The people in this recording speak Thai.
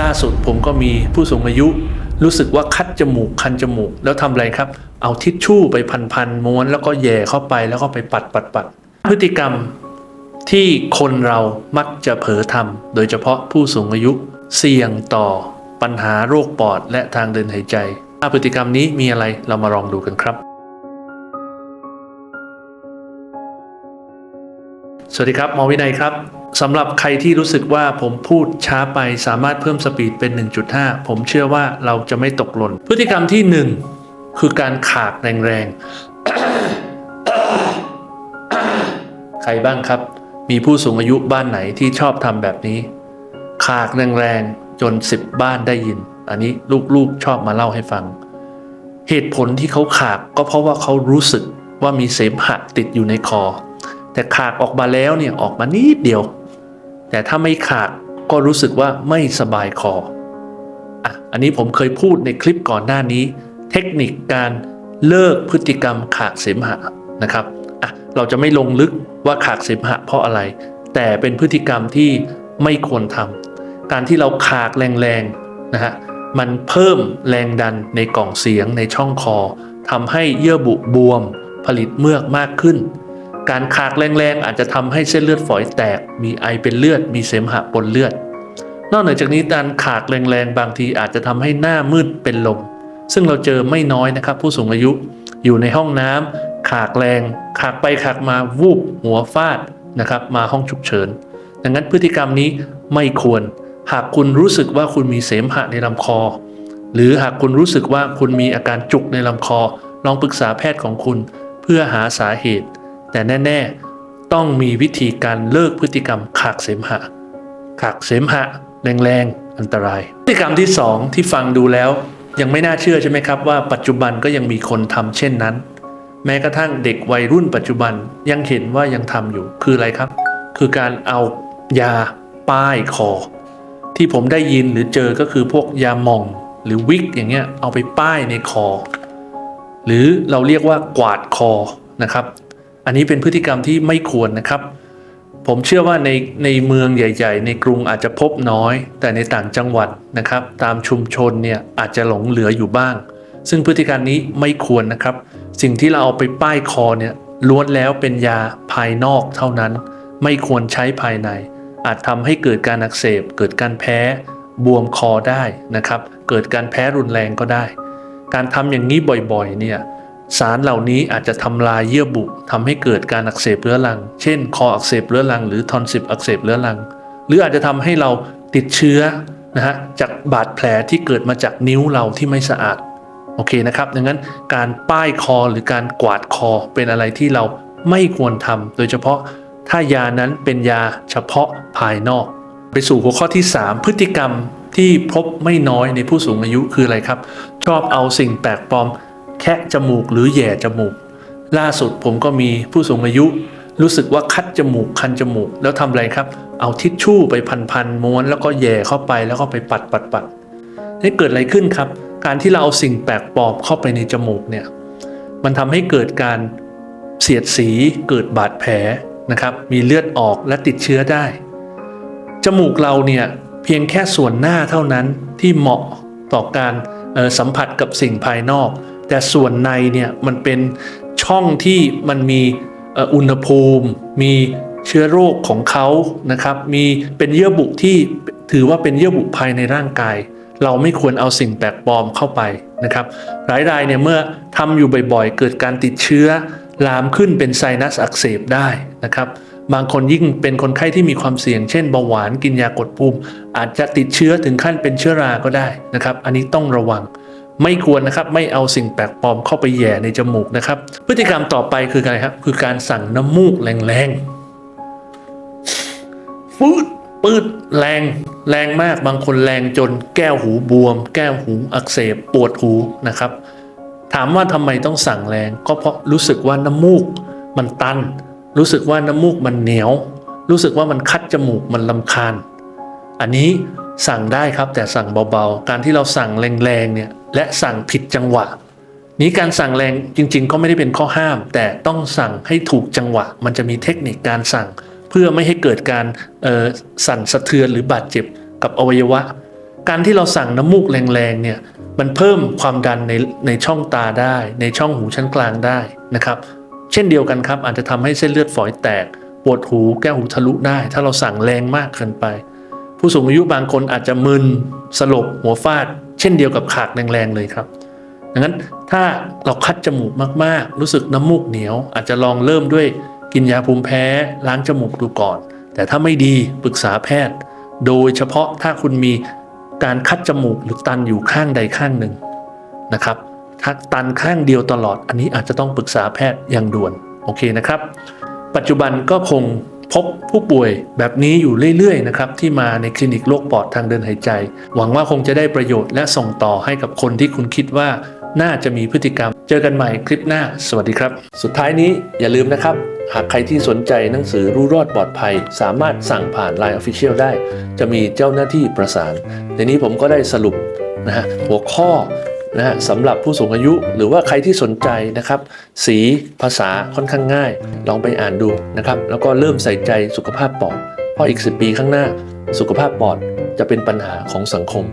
ล่าสุดผมก็มีผู้สูงอายุ รู้สึกว่าคัดจมูกคันจมูก แล้วทำอะไรครับ เอาทิชชู่ไปพันๆม้วน แล้วก็แย่เข้าไปแล้วก็ไปปัดปัดปัดพฤติกรรมที่คนเรามักจะเผลอทำโดยเฉพาะผู้สูงอายุ เสี่ยงต่อปัญหาโรคปอดและทางเดินหายใจ ถ้าพฤติกรรมนี้มีอะไรเรามาลองดูกันครับ สวัสดีครับหมอวินัยครับ สำหรับใครที่รู้สึกว่าผมพูดช้าไปสามารถเพิ่มสปีดเป็น 1.5 ผมเชื่อว่าเราจะไม่ตกหล่น พฤติกรรมที่ 1 คือการขากแรงๆ ใครบ้างครับ มีผู้สูงอายุบ้านไหนที่ชอบทำแบบนี้ ขากแรงๆ จน 10 บ้านได้ยิน อันนี้ลูกๆชอบมาเล่าให้ฟัง เหตุผลที่เขาขากก็เพราะว่าเขารู้สึกว่ามีเสมหะติดอยู่ในคอ แต่ขากออกมาแล้วเนี่ยออกมานิดเดียว แต่ถ้าไม่ขากก็รู้สึกว่าไม่สบายคออะอันนี้ผมเคยพูดในคลิปก่อนหน้านี้ เทคนิคการเลิกพฤติกรรมขากเสมหะนะครับอะเราจะไม่ลงลึกว่าขากเสมหะเพราะอะไร แต่เป็นพฤติกรรมที่ไม่ควรทำการที่เราขากแรงๆนะฮะมันเพิ่มแรงดันในกล่องเสียงในช่องคอทำให้เยื่อบุบวมผลิตเมือกมากขึ้น การขากแรงๆอาจจะทำให้เส้นเลือดฝอยแตก มีไอเป็นเลือด มีเสมหะปนเลือด นอกเหนือจากนี้การขากแรงๆบางทีอาจจะทำให้หน้ามืดเป็นลม ซึ่งเราเจอไม่น้อยนะครับ ผู้สูงอายุอยู่ในห้องน้ำขากแรง ขากไปขากมาวูบหัวฟาดนะครับ มาห้องฉุกเฉิน ดังนั้นพฤติกรรมนี้ไม่ควร หากคุณรู้สึกว่าคุณมีเสมหะในลำคอ หรือหากคุณรู้สึกว่าคุณมีอาการจุกในลำคอ ลองปรึกษาแพทย์ของคุณ เพื่อหาสาเหตุ แต่แน่ๆ ต้องมีวิธีการเลิกพฤติกรรมขากเสมหะขากเสมหะ แรงๆ อันตราย พฤติกรรมที่ 2 ที่ฟังดูแล้ว ยังไม่น่าเชื่อใช่ไหมครับว่าปัจจุบันก็ยังมีคนทำเช่นนั้น แม้กระทั่งเด็กวัยรุ่นปัจจุบันยังเห็นว่ายังทำอยู่คืออะไรครับ คือการเอายาป้ายคอ ที่ผมได้ยินหรือเจอก็คือพวกยาหม่องหรือวิกอย่างเงี้ยเอาไปป้ายในคอ หรือเราเรียกว่ากวาดคอนะครับ อันนี้เป็นพฤติกรรมที่ไม่ควรนะครับ ผมเชื่อว่าในในเมืองใหญ่ ๆ ในกรุงอาจจะพบน้อย แต่ในต่างจังหวัดนะครับ ตามชุมชนเนี่ยอาจจะหลงเหลืออยู่บ้าง ซึ่งพฤติกรรมนี้ไม่ควรนะครับ สิ่งที่เราเอาไปป้ายคอเนี่ยล้วนแล้วเป็นยาภายนอกเท่านั้น ไม่ควรใช้ภายใน อาจทำให้เกิดการอักเสบ เกิดการแพ้ บวมคอได้นะครับ เกิดการแพ้รุนแรงก็ได้ การทำอย่างนี้บ่อยๆเนี่ย สารเหล่านี้อาจจะทำลายเยื่อบุทำให้เกิดการอักเสบเรื้อรัง เช่น คออักเสบเรื้อรัง หรือทอนซิลอักเสบเรื้อรัง หรืออาจจะทำให้เราติดเชื้อนะฮะจากบาดแผลที่เกิดมาจากนิ้วเราที่ไม่สะอาดโอเคนะครับดังนั้นการป้ายคอหรือการกวาดคอเป็นอะไรที่เราไม่ควรทำโดยเฉพาะถ้ายานั้นเป็นยาเฉพาะภายนอก ไปสู่หัวข้อที่ 3 พฤติกรรมที่พบไม่น้อยในผู้สูงอายุคืออะไรครับ ชอบเอาสิ่งแปลกปลอม แคะจมูกหรือแย่จมูก ล่าสุดผมก็มีผู้สูงอายุ รู้สึกว่าคัดจมูกคันจมูก แล้วทำอะไรครับ เอาทิชชู่ไปพันๆม้วนแล้วก็แย่เข้าไปแล้วก็ไปปัดปัดปัดนี่เกิดอะไรขึ้นครับ การที่เราเอาสิ่งแปลกปลอมเข้าไปในจมูกเนี่ยมันทำให้เกิดการเสียดสีเกิดบาดแผลนะครับมีเลือดออกและติดเชื้อได้ จมูกเราเนี่ยเพียงแค่ส่วนหน้าเท่านั้นที่เหมาะต่อการสัมผัสกับสิ่งภายนอก แต่ส่วนในเนี่ยมันเป็นช่องที่มันมีอุณหภูมิ มีเชื้อโรคของเขานะครับ มีเป็นเยื่อบุที่ถือว่าเป็นเยื่อบุภายในร่างกาย เราไม่ควรเอาสิ่งแปลกปลอมเข้าไปนะครับหลายรายเนี่ยเมื่อทำอยู่บ่อยๆ เกิดการติดเชื้อลามขึ้นเป็นไซนัสอักเสบได้นะครับ บางคนยิ่งเป็นคนไข้ที่มีความเสี่ยง เช่นเบาหวานกินยากดภูมิ อาจจะติดเชื้อถึงขั้นเป็นเชื้อราก็ได้นะครับ อันนี้ต้องระวัง ไม่ควรนะครับไม่เอาสิ่งแปลกปลอมเข้าไปแย่ในจมูกนะครับ พฤติกรรมต่อไปคืออะไรครับ คือการสั่งน้ำมูกแรงๆฟืดปืดแรงแรงมากบางคนแรงจนแก้วหูบวม แก้วหูอักเสบปวดหูนะครับ ถามว่าทำไมต้องสั่งแรง ก็เพราะรู้สึกว่าน้ำมูกมันตัน รู้สึกว่าน้ำมูกมันเหนียว รู้สึกว่ามันคัดจมูกมันลำคาญ อันนี้ สั่งได้ครับแต่สั่งเบาๆ การที่เราสั่งแรงๆเนี่ยและสั่งผิดจังหวะ นี้การสั่งแรงจริง ๆ ก็ไม่ได้เป็นข้อห้าม แต่ต้องสั่งให้ถูกจังหวะ มันจะมีเทคนิคการสั่ง เพื่อไม่ให้เกิดการสั่นสะเทือนหรือบาดเจ็บกับอวัยวะ การที่เราสั่งน้ำมูกแรงๆเนี่ยมันเพิ่มความดันในในช่องตาได้ ในช่องหูชั้นกลางได้นะครับ เช่นเดียวกันครับอาจจะทำให้เส้นเลือดฝอยแตกปวดหูแก้วหูทะลุได้ ถ้าเราสั่งแรงมากเกินไป ผู้สูงอายุบางคนอาจจะมึนสลบหัวฟาด เช่นเดียวกับขากแรงๆเลยครับดังนั้นถ้าเราคัดจมูกมากๆ รู้สึกน้ำมูกเหนียว อาจจะลองเริ่มด้วยกินยาภูมิแพ้ล้างจมูกดูก่อน แต่ถ้าไม่ดีปรึกษาแพทย์ โดยเฉพาะถ้าคุณมีการคัดจมูกหรือตันอยู่ข้างใดข้างหนึ่งนะครับถ้าตันข้างเดียวตลอด อันนี้อาจจะต้องปรึกษาแพทย์อย่างด่วนโอเคนะครับ ปัจจุบันก็คง พบผู้ป่วยแบบนี้อยู่เรื่อยๆนะครับที่มาในคลินิกโรคปอดทางเดินหายใจ หวังว่าคงจะได้ประโยชน์และส่งต่อให้กับคนที่คุณคิดว่าน่าจะมีพฤติกรรม เจอกันใหม่คลิปหน้า สวัสดีครับ สุดท้ายนี้อย่าลืมนะครับ หากใครที่สนใจหนังสือรู้รอดปลอดภัย สามารถสั่งผ่าน Line Official ได้ จะมีเจ้าหน้าที่ประสานในนี้ผมก็ได้สรุปนะฮะหัวข้อ นะฮะสำหรับผู้สูงอายุหรือว่าใครที่สนใจนะครับ สีภาษาค่อนข้างง่าย ลองไปอ่านดูนะครับ แล้วก็เริ่มใส่ใจสุขภาพปอดเพราะอีก 10 ปีข้างหน้า สุขภาพปอดจะเป็นปัญหาของสังคม